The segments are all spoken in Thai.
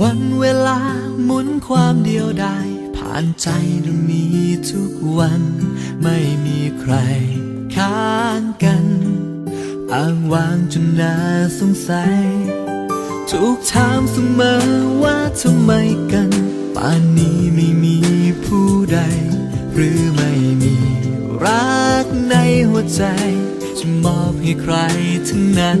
วันเวลาหมุนความเดียวดายผ่านใจดวงนี้ทุกวัน ไม่มีใครค้านกันอ้างว้างจนน่าสงสัยถูกถามเสมอว่าทำไมกัน ป่านนี้ไม่มีผู้ใด หรือไม่มีรักในหัวใจ จะมอบให้ใครทั้งนั้น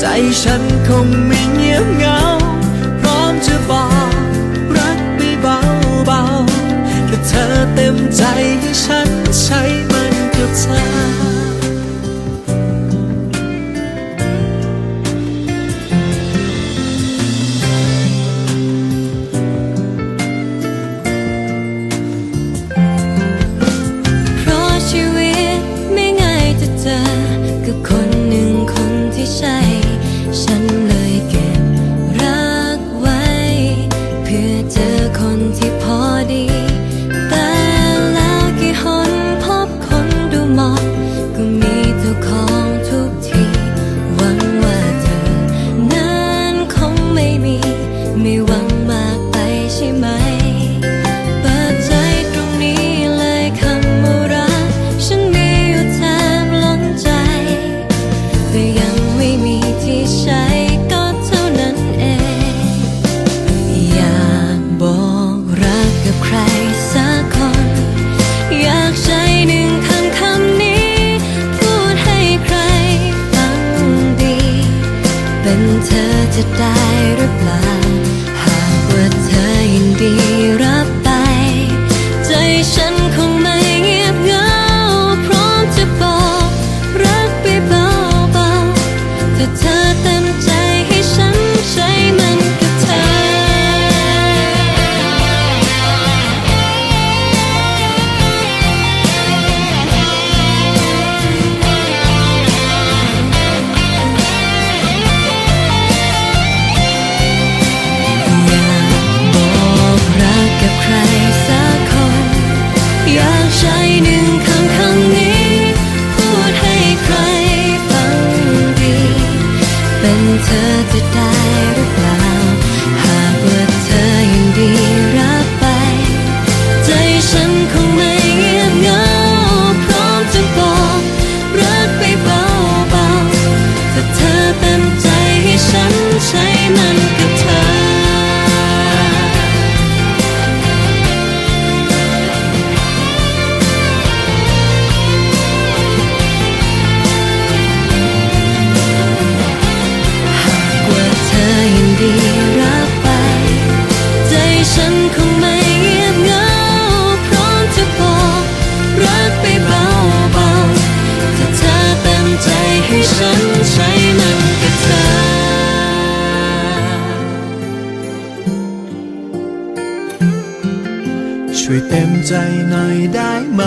ใจฉันคงไม่เงียบเหงา พร้อมจะบอกรักไม่เบาเบาแค่เธอเต็มใจให้ฉัน ใช้ก็เท่านั้นเอง อยากบอกรักกับใครสักคน อยากใช้หนึ่งคำคำนี้ พูดให้ใครฟังดี เป็นเธอจะได้หรือเปล่า หากว่าเธอยินดีรับ เต็มใจให้ฉันใช้มัน ช่วยเต็มใจหน่อยได้ไหม